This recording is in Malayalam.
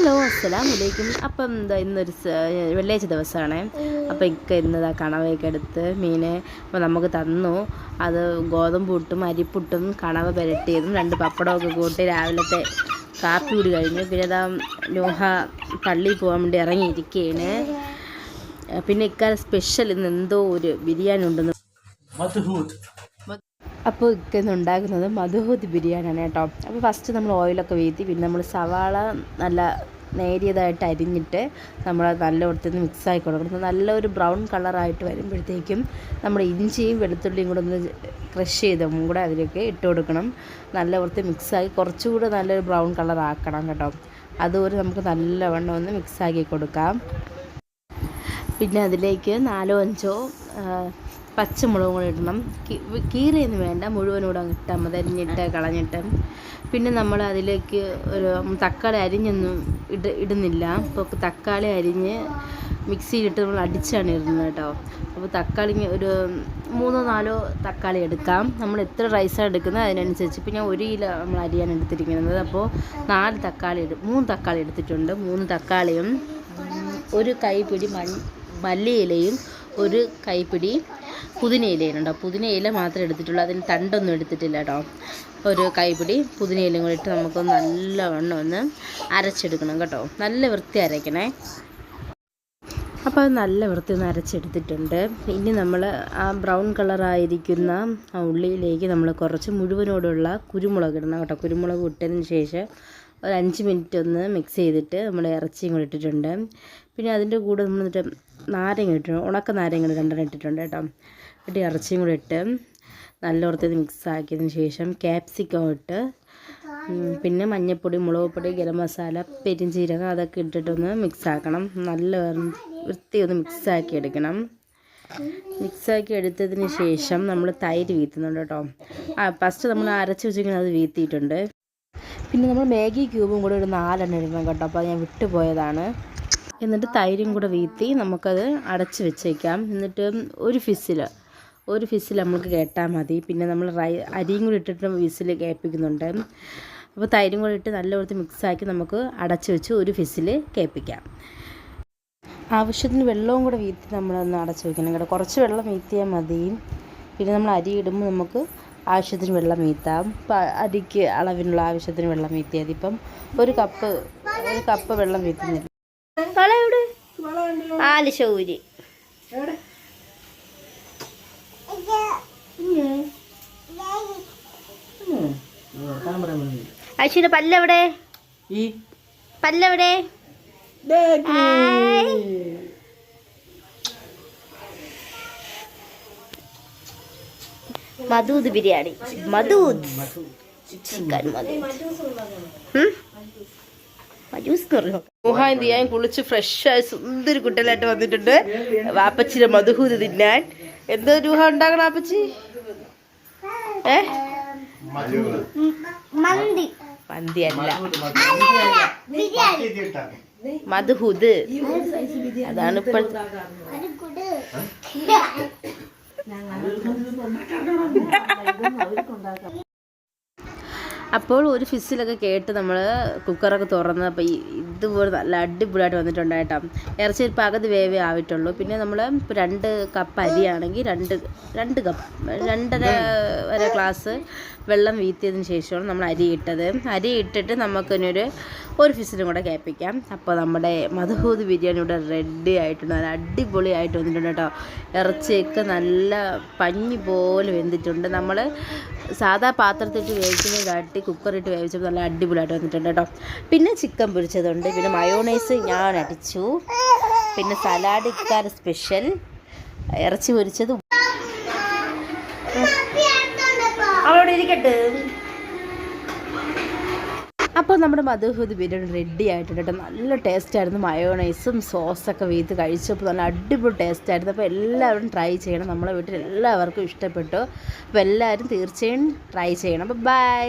ഹലോ അസ്സലാം വലൈക്കും അപ്പം എന്താ ഇന്നൊരു വെള്ളിയാഴ്ച ദിവസമാണ്. അപ്പം ഇക്ക ഇന്നതാ കണവയൊക്കെ എടുത്ത് മീൻ അപ്പം നമുക്ക് തന്നു. അത് ഗോതമ്പ് പുട്ടും അരിപ്പുട്ടും കണവ പുരട്ടിയതും രണ്ട് പപ്പടമൊക്കെ കൂട്ടി രാവിലത്തെ കാപ്പി കൂടി കഴിഞ്ഞു. പിന്നെ അതാ ലോഹ പള്ളിയിൽ പോകാൻ വേണ്ടി ഇറങ്ങിയിരിക്കുകയാണ് പിന്നെ ഇക്കാലം സ്പെഷ്യൽ ഇന്ന് എന്തോ ഒരു ബിരിയാണി ഉണ്ടെന്ന് അപ്പോൾ ഇന്ന് ഉണ്ടാക്കുന്നത് മധുഹൂതി ബിരിയാണിയാണ് കേട്ടോ. അപ്പോൾ ഫസ്റ്റ് നമ്മൾ ഓയിലൊക്കെ വീഴ്ത്തി പിന്നെ നമ്മൾ സവാള നല്ല നേരിയതായിട്ട് അരിഞ്ഞിട്ട് നമ്മൾ നല്ല കൊടുത്തുനിന്ന് മിക്സ് ആക്കി കൊടുക്കണം. നല്ലൊരു ബ്രൗൺ കളറായിട്ട് വരുമ്പോഴത്തേക്കും നമ്മൾ ഇഞ്ചിയും വെളുത്തുള്ളിയും കൂടെ ഒന്ന് ക്രഷ് ചെയ്തും കൂടെ അതിലേക്ക് ഇട്ട് കൊടുക്കണം. നല്ല വൃത്തി മിക്സാക്കി കുറച്ചുകൂടെ നല്ലൊരു ബ്രൗൺ കളർ ആക്കണം കേട്ടോ. അതുപോലെ നമുക്ക് നല്ലവണ്ണം ഒന്ന് മിക്സാക്കി കൊടുക്കാം. പിന്നെ അതിലേക്ക് നാലോ അഞ്ചോ പച്ചമുളകും കൂടെ ഇടണം. കീറിയൊന്നും വേണ്ട. മുഴുവനൂടെ അങ്ങ് ഇട്ടാൽ മതി. അരിഞ്ഞിട്ട് കളഞ്ഞിട്ട്. പിന്നെ നമ്മൾ അതിലേക്ക് ഒരു തക്കാളി അരിഞ്ഞൊന്നും ഇട ഇടുന്നില്ല. അപ്പോൾ തക്കാളി അരിഞ്ഞ് മിക്സിയിലിട്ട് നമ്മൾ അടിച്ചാണ് ഇടുന്നത് കേട്ടോ. അപ്പോൾ തക്കാളി ഒരു മൂന്നോ നാലോ തക്കാളി എടുക്കാം. നമ്മൾ എത്ര റൈസാണ് എടുക്കുന്നത് അതിനനുസരിച്ച്. ഇപ്പോൾ ഞാൻ ഒരു കിലോ നമ്മൾ അരിയാണ് എടുത്തിരിക്കുന്നത്. അപ്പോൾ നാല് തക്കാളി എടു മൂന്ന് തക്കാളി എടുത്തിട്ടുണ്ട്. മൂന്ന് തക്കാളിയും ഒരു കൈപ്പിടി മൺ മല്ലിയിലയും ഒരു കൈപ്പിടി പുതിന ഇലയുണ്ടോ പുതിന ഇല മാത്രമേ എടുത്തിട്ടുള്ളൂ. അതിന് തണ്ടൊന്നും എടുത്തിട്ടില്ല കേട്ടോ. ഒരു കൈപ്പിടി പുതിന ഇലയും കൂടി ഇട്ട് നമുക്ക് നല്ലവണ്ണം ഒന്ന് അരച്ചെടുക്കണം കേട്ടോ. നല്ല വൃത്തി അരയ്ക്കണേ. അപ്പോൾ അത് നല്ല വൃത്തി അരച്ചെടുത്തിട്ടുണ്ട്. ഇനി നമ്മൾ ആ ബ്രൗൺ കളറായിരിക്കുന്ന ആ ഉള്ളിയിലേക്ക് നമ്മൾ കുറച്ച് മുഴുവനോടുള്ള കുരുമുളക് ഇടണം കേട്ടോ. കുരുമുളക് ഇട്ടതിന് ശേഷം ഒരു അഞ്ച് മിനിറ്റ് ഒന്ന് മിക്സ് ചെയ്തിട്ട് നമ്മൾ ഇറച്ചിയും കൂടി ഇട്ടിട്ടുണ്ട്. പിന്നെ അതിന്റെ കൂടെ നമ്മൾ നാരങ്ങ ഇട്ടു ഉണക്ക നാരങ്ങ രണ്ടെണ്ണം ഇട്ടിട്ടുണ്ട് കേട്ടോ. ഇട്ട് ഇറച്ചിയും കൂടി ഇട്ട് നല്ല വൃത്തി മിക്സ് ആക്കിയതിന് ശേഷം ക്യാപ്സിക്കം ഇട്ട് പിന്നെ മഞ്ഞൾപ്പൊടി മുളക് പൊടി ഗരം മസാല പെരിഞ്ചീരകം അതൊക്കെ ഇട്ടിട്ടൊന്ന് മിക്സാക്കണം നല്ല വൃത്തി ഒന്ന് മിക്സ് ആക്കി എടുക്കണം. മിക്സാക്കി എടുത്തതിന് ശേഷം നമ്മൾ തൈര് വീത്തുന്നുണ്ട് കേട്ടോ. ആ ഫസ്റ്റ് നമ്മൾ അരച്ച് വെച്ചിരിക്കുന്നത് അത് വീത്തിയിട്ടുണ്ട്. പിന്നെ നമ്മൾ മാഗി ക്യൂബും കൂടെ ഒരു നാലെണ്ണം ഇടണം കേട്ടോ. അപ്പോൾ ഞാൻ വിട്ടുപോയതാണ്. എന്നിട്ട് തൈരും കൂടെ വീത്തി നമുക്കത് അടച്ച് വെച്ചേക്കാം. എന്നിട്ട് ഒരു ഫിസിൽ ഒരു ഫിസിൽ നമുക്ക് കേട്ടാൽ മതി. പിന്നെ നമ്മൾ റൈ അരിയും കൂടി ഇട്ടിട്ട് വിസിൽ കേൾപ്പിക്കുന്നുണ്ട് അപ്പോൾ തൈരും കൂടെ ഇട്ട് നല്ല വൃത്തി മിക്സാക്കി നമുക്ക് അടച്ച് വെച്ച് ഒരു ഫിസിൽ കേൾപ്പിക്കാം ആവശ്യത്തിന് വെള്ളവും കൂടെ വീത്തി നമ്മളൊന്ന് അടച്ച് വെക്കണം കേട്ടോ. കുറച്ച് വെള്ളം വീത്തിയാൽ മതി. പിന്നെ നമ്മൾ അരി ഇടുമ്പോൾ നമുക്ക് ആവശ്യത്തിന് വെള്ളം വീത്താം. അരിക്ക് അളവിനുള്ള ആവശ്യത്തിന് വെള്ളം വീത്തിയാൽ മതി. ഇപ്പം ഒരു കപ്പ് ഒരു കപ്പ് വെള്ളം വീത്തുന്നില്ല. ആലിശൗരി അശ്വിന് പല്ലെവിടെ? ഈ പല്ലെവിടെ? മധൂദ് ബിരിയാണി. മധൂദ്. ചിക്കൻ മജൂസ് എന്ത് ചെയ്യാൻ കുളിച്ച് ഫ്രഷായി സുന്ദരി കുട്ടലായിട്ട് വന്നിട്ടുണ്ട്. വാപ്പച്ചിയുടെ മധുഹൂത് തിന്നാൻ. എന്തോ രൂഹ ഉണ്ടാക്കണം വാപ്പച്ചി? ഏ? മന്തി. മന്തി അല്ല. മധുഹൂത്. അതാണ് ഇപ്പോഴത്തെ അപ്പോൾ ഒരു ഫിസിലൊക്കെ കേട്ട് നമ്മൾ കുക്കറൊക്കെ തുറന്ന് അപ്പോൾ ഇതുപോലെ നല്ല അടിപൊളിയായിട്ട് വന്നിട്ടുണ്ട് കേട്ടോ ഇറച്ചി ഒരു പകുതി വേവേ ആയിട്ടുള്ളൂ പിന്നെ നമ്മൾ ഇപ്പോൾ രണ്ട് കപ്പ് അരിയാണെങ്കിൽ രണ്ട് രണ്ട് കപ്പ് രണ്ടര വരെ ഗ്ലാസ് വെള്ളം വീത്തിയതിന് ശേഷമാണ് നമ്മൾ അരി ഇട്ടത്. അരി ഇട്ടിട്ട് നമുക്കിനൊരു ഒരു ഫിസിലും കൂടെ കേൾപ്പിക്കാം. അപ്പോൾ നമ്മുടെ മധുഹൂത് ബിരിയാണി ഇവിടെ റെഡി ആയിട്ടുണ്ട്. നല്ല അടിപൊളിയായിട്ട് വന്നിട്ടുണ്ട് കേട്ടോ. ഇറച്ചിയൊക്കെ നല്ല പഞ്ഞി പോലെ വെന്തിട്ടുണ്ട്. നമ്മൾ സാധാ പാത്രത്തിട്ട് വേവിക്കുന്നതിനെ കാട്ടി കുക്കറിട്ട് വേവിച്ചപ്പോൾ നല്ല അടിപൊളിയായിട്ട് വന്നിട്ടുണ്ട് കേട്ടോ. പിന്നെ ചിക്കൻ പൊരിച്ചതുണ്ട്. പിന്നെ മയോണൈസ് ഞാൻ അടിച്ചു. പിന്നെ സലാഡ് ഇക്കാർ സ്പെഷ്യൽ ഇറച്ചി പൊരിച്ചത്. അവളോട് ഇരിക്കട്ടെ. അപ്പോൾ നമ്മുടെ മധുഹൂത് ബിരിയാണി റെഡി ആയിട്ടുണ്ട് കേട്ടോ. നല്ല ടേസ്റ്റ് ആയിരുന്നു. മയോണൈസും സോസൊക്കെ വീത്ത് കഴിച്ചപ്പോൾ നല്ല അടിപൊളി ടേസ്റ്റ് ആയിരുന്നു. അപ്പോൾ എല്ലാവരും ട്രൈ ചെയ്യണം. നമ്മളെ വീട്ടിൽ എല്ലാവർക്കും ഇഷ്ടപ്പെട്ടു. അപ്പോൾ എല്ലാവരും തീർച്ചയായും ട്രൈ ചെയ്യണം. അപ്പോൾ ബൈ